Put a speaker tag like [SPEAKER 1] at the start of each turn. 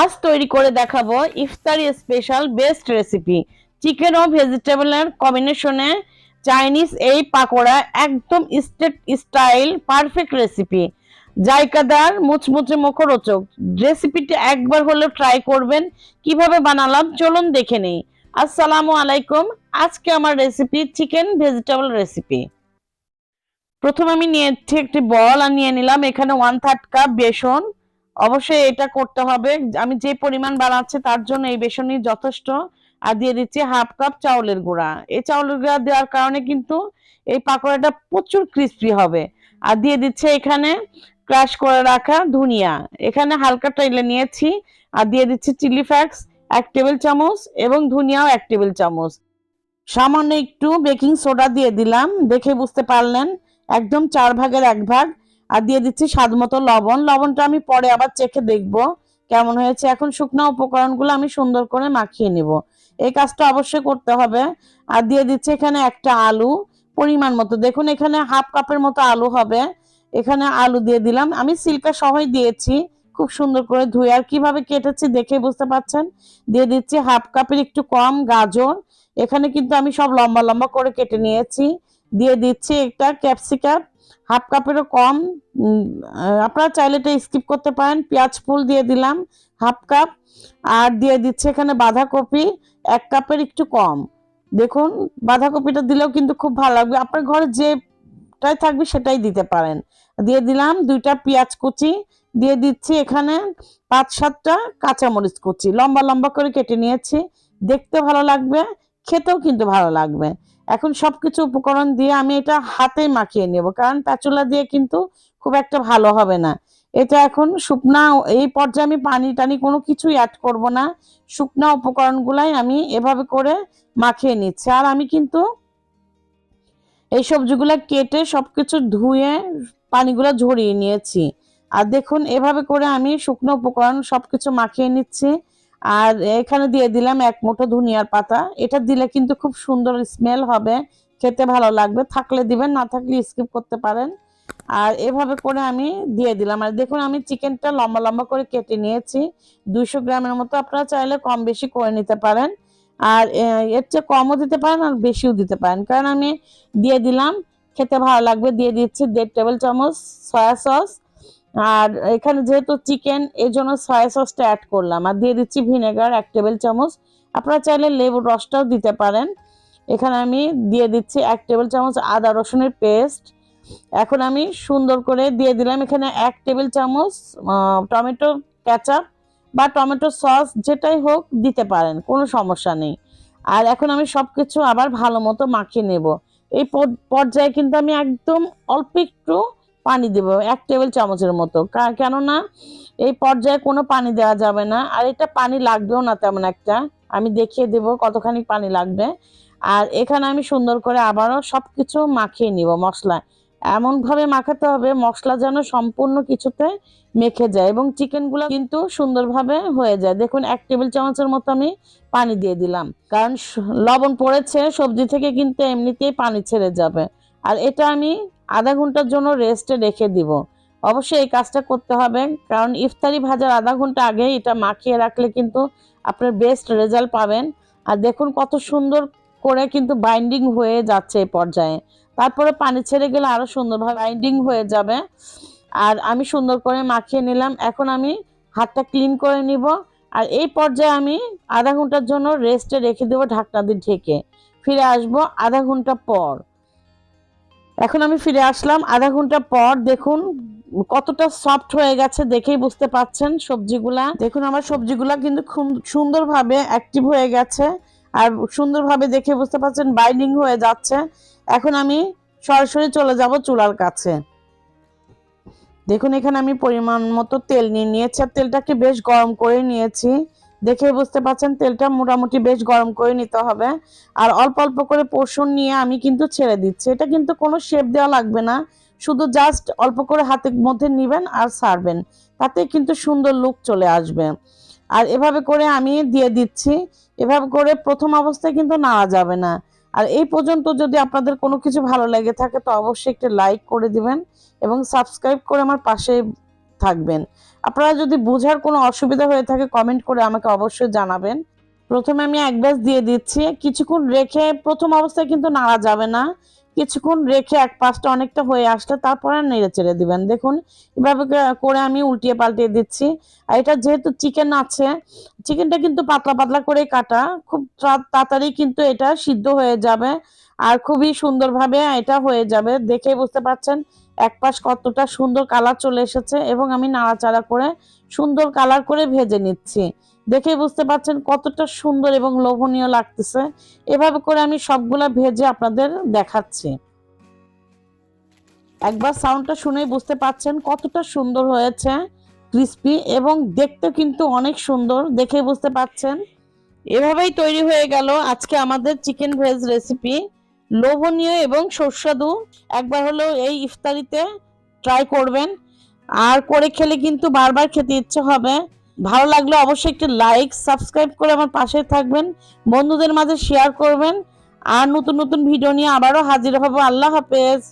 [SPEAKER 1] আজ তৈরি করে দেখাবো ইফতারি স্পেশাল বেস্ট রেসিপি চিকেন ও ভেজিটেবলের কম্বিনেশনে চাইনিজ এই পাকোড়া একদম স্টেট স্টাইল পারফেক্ট রেসিপি জায়কাদার মুচমুচে মুখরোচক। রেসিপিটি একবার হলেও ট্রাই করবেন। কীভাবে বানালাম চলুন দেখে নেই। আসসালামু আলাইকুম। আজকে আমার রেসিপি চিকেন ভেজিটেবল রেসিপি প্রথমে আমি নিয়েছি একটি বল আর নিয়ে নিলাম এখানে ওয়ান থার্ড কাপ বেসন। অবশ্যই এটা করতে হবে। আমি যে পরিমাণ বানাচ্ছি তার জন্য এই বেসনই যথেষ্ট। আর দিয়ে দিচ্ছি হাফ কাপ চাউলের গুঁড়া। এই চাউলের গুঁড়া দেওয়ার কারণে কিন্তু এই পাকোড়াটা প্রচুর ক্রিস্পি হবে। আর দিয়ে দিচ্ছে এখানে ক্রাশ করে রাখা ধুনিয়া। এখানে হালকা টাইলে নিয়েছি। আর দিয়ে দিচ্ছি চিলি ফ্লেক্স এক টেবিল চামচ এবং ধুনিয়াও এক টেবিল চামচ। সামান্য একটু বেকিং সোডা দিয়ে দিলাম। দেখে বুঝতে পারলেন, একদম চার ভাগের এক ভাগ। আর দিয়ে দিচ্ছি স্বাদ মতো লবণ। লবণটা আমি পরে আবার চেখে দেখব কেমন হয়েছে। এখন শুকনো উপকরণগুলো আমি সুন্দর করে মাখিয়ে নিব। এই কাজটা অবশ্যই করতে হবে। আর দিয়ে দিচ্ছি এখানে একটা আলু পরিমাণ মতো। দেখুন, এখানে হাফ কাপের মতো আলু হবে। এখানে আলু দিয়ে দিলাম। আমি সিল্কা সহই দিয়েছি খুব সুন্দর করে ধুয়ে। আর কীভাবে কেটেছি দেখে বুঝতে পাচ্ছেন? দিয়ে দিচ্ছি হাফ কাপের একটু কম গাজর। এখানে কিন্তু আমি সব লম্বা লম্বা করে কেটে নিয়েছি। দিয়ে দিচ্ছি একটা ক্যাপসিকাম। হাফ কাপেরও কম আপনারা চাইলে এটা স্কিপ করতে পারেন। পেঁয়াজ ফুল দিয়ে দিলাম হাফ কাপ, আর দিয়ে দিচ্ছে এখানে বাঁধাকপি, এক কাপের একটু কম। দেখুন, বাঁধাকপিটা দিলেও কিন্তু খুব ভালো লাগবে। আপনার ঘরে যেটাই থাকবে সেটাই দিতে পারেন। দিয়ে দিলাম দুইটা পেঁয়াজ কুচি, দিয়ে দিচ্ছি এখানে পাঁচ সাতটা কাঁচামরিচ কুচি। লম্বা লম্বা করে কেটে নিয়েছি, দেখতে ভালো লাগবে, খেতেও কিন্তু ভালো লাগবে। এখন সবকিছু উপকরণ দিয়ে আমি এটা হাতে মাখিয়ে নেব, কারণ প্যাচুলা দিয়ে কিন্তু খুব একটা ভালো হবে না। এটা এখন শুকনা, এই পর্যায়ে আমি পানি টানি কোনো কিছুই অ্যাড করব না। শুকনা উপকরণগুলাই আমি এভাবে করে মাখিয়ে নিচ্ছি। আর আমি কিন্তু এই সবজিগুলো কেটে সবকিছু ধুয়ে পানিগুলো ঝরিয়ে নিয়েছি। আর দেখুন, এভাবে করে আমি শুকনো উপকরণ সবকিছু মাখিয়ে নিচ্ছি। আর এখানে দিয়ে দিলাম এক মুঠো ধনিয়ার পাতা। এটা দিলে কিন্তু খুব সুন্দর স্মেল হবে, খেতে ভালো লাগবে। থাকলে দিবেন, না থাকলে স্কিপ করতে পারেন। আর এভাবে করে আমি দিয়ে দিলাম। আর দেখুন, আমি চিকেনটা লম্বা লম্বা করে কেটে নিয়েছি। দুইশো গ্রামের মতো আপনারা চাইলে কম বেশি করে নিতে পারেন। আর এর চেয়ে কমও দিতে পারেন আর বেশিও দিতে পারেন। কারণ আমি দিয়ে দিলাম, খেতে ভালো লাগবে। দিয়ে দিচ্ছি দেড় টেবিল চামচ সয়া সস আর এখানে যেহেতু চিকেন এই জন্য সয়া সসটা অ্যাড করলাম। আর দিয়ে দিচ্ছি ভিনেগার এক টেবিল চামচ। আপনারা চাইলে লেবুর রসটাও দিতে পারেন। এখানে আমি দিয়ে দিচ্ছি এক টেবিল চামচ আদা রসুনের পেস্ট এখন আমি সুন্দর করে দিয়ে দিলাম এখানে এক টেবিল চামচ টমেটো কেচাপ বা টমেটো সস যেটাই হোক দিতে পারেন, কোনো সমস্যা নেই। আর এখন আমি সব কিছু আবার ভালো মতো মাখিয়ে নেব। এই পর্যায়ে কিন্তু আমি একদম অল্প একটু পানি দেব, এক টেবিল চামচের মতো। কেননা এই পর্যায়ে কোনো পানি দেওয়া যাবে না। আর এটা পানি লাগবেও না তেমন একটা। আমি দেখিয়ে দেব কতখানি পানি লাগবে। আর এখানে আমি সুন্দর করে আবারও সবকিছু মাখিয়ে নিব মশলা। এমন ভাবে মাখাতে হবে মশলা যেন সম্পূর্ণ কিছুতে মেখে যায় এবং চিকেনগুলো কিন্তু সুন্দরভাবে হয়ে যায়। দেখুন, এক টেবিল চামচের মতো আমি পানি দিয়ে দিলাম। কারণ লবণ পড়েছে, সবজি থেকে কিন্তু এমনিতেই পানি ছেড়ে যাবে। আর এটা আমি আধা ঘণ্টার জন্য রেস্টে রেখে দিব। অবশ্যই এই কাজটা করতে হবে, কারণ ইফতারি ভাজার আধা ঘণ্টা আগে এটা মাখিয়ে রাখলে কিন্তু আপনার বেস্ট রেজাল্ট পাবেন। আর দেখুন কত সুন্দর করে কিন্তু বাইন্ডিং হয়ে যাচ্ছে এই পর্যায়ে। তারপরে পানি ছেড়ে গেলে আরও সুন্দরভাবে বাইন্ডিং হয়ে যাবে। আর আমি সুন্দর করে মাখিয়ে নিলাম, এখন আমি হাতটা ক্লিন করে নিব। আর এই পর্যায়ে আমি আধা ঘণ্টার জন্য রেস্টে রেখে দেবো ঢাকনা দিয়ে ঢেকে। ফিরে আসব আধা ঘণ্টা পর। এখন আমি ফিরে আসলাম আধা ঘণ্টা পর, দেখুন কতটা সফট হয়ে গেছে দেখেই বুঝতে পাচ্ছেন সবজিগুলা। দেখুন আমার সবজিগুলা কিন্তু খুব সুন্দরভাবে অ্যাক্টিভ হয়ে গেছে আর সুন্দরভাবে দেখে বুঝতে পাচ্ছেন বাইন্ডিং হয়ে যাচ্ছে। এখন আমি সরাসরি চলে যাব চুলার কাছে। দেখুন এখানে আমি পরিমাণ মতো তেল নিয়ে নিয়েছি আর তেলটাকে বেশ গরম করে নিয়েছি। দেখে বুঝতে পারছেন, তেলটা মোটামুটি বেশ গরম করে নিতে হবে। আর অল্প অল্প করে পোর্শন নিয়ে আমি কিন্তু ছেড়ে দিচ্ছি। এটা কিন্তু কোনো শেপ দেওয়া লাগবে না। শুধু জাস্ট অল্প করে হাতের মধ্যে নিবেন আর ছাড়বেন তাতে কিন্তু সুন্দর লুক চলে আসবে। আর এভাবে করে আমি দিয়ে দিচ্ছি। এভাবে করে প্রথম অবস্থায় কিন্তু নাড়া যাবে না। আর এই পর্যন্ত যদি আপনাদের কোনো কিছু ভালো লেগে থাকে, তো অবশ্যই একটা লাইক করে দিবেন এবং সাবস্ক্রাইব করে আমার পাশে থাকবেন। আপনারা যদি বোঝার কোনো অসুবিধা হয়ে থাকে কমেন্ট করে আমাকে অবশ্যই জানাবেন। প্রথমে আমি এক ব্যাচ দিয়ে দিচ্ছি। কিছুক্ষণ রেখে প্রথম অবস্থায় কিন্তু নাড়া যাবে না। কিছুক্ষণ রেখে এক পাশটা অনেকটা হয়ে আসলে তারপরে নেড়ে চেড়ে দিবেন। দেখুন, এভাবে করে আমি উল্টিয়ে পাল্টিয়ে দিচ্ছি। আর এটা যেহেতু চিকেন আছে চিকেনটা কিন্তু পাতলা পাতলা করে কাটা। খুব তাড়াতাড়ি কিন্তু এটা সিদ্ধ হয়ে যাবে। আর খুবই সুন্দরভাবে এটা হয়ে যাবে। দেখে বুঝতে পারছেন এক পাশ কতটা সুন্দর কালার চলে এসেছে এবং আমি নাড়াচাড়া করে সুন্দর কালার করে ভেজে নিচ্ছি। দেখে বুঝতে পারছেন কতটা সুন্দর এবং লোভনীয় লাগতেছে। এভাবে করে আমি সবগুলা ভেজে আপনাদের দেখাচ্ছি। একবার সাউন্ডটা শুনেই বুঝতে পারছেন কতটা সুন্দর হয়েছে ক্রিস্পি এবং দেখতে কিন্তু অনেক সুন্দর। দেখে বুঝতে পারছেন। এভাবেই তৈরি হয়ে গেল আজকে আমাদের চিকেন ভেজ রেসিপি লোভনীয় এবং সুস্বাদু। একবার হলেও এই ইফতারিতে ট্রাই করবেন। আর করে খেলে কিন্তু বারবার খেতে ইচ্ছে হবে। ভালো লাগলে অবশ্যই একটি লাইক সাবস্ক্রাইব করে আমার পাশে থাকবেন। বন্ধুদের মাঝে শেয়ার করবেন। আর নতুন নতুন ভিডিও নিয়ে আবারও হাজির হব। আল্লাহ হাফেজ।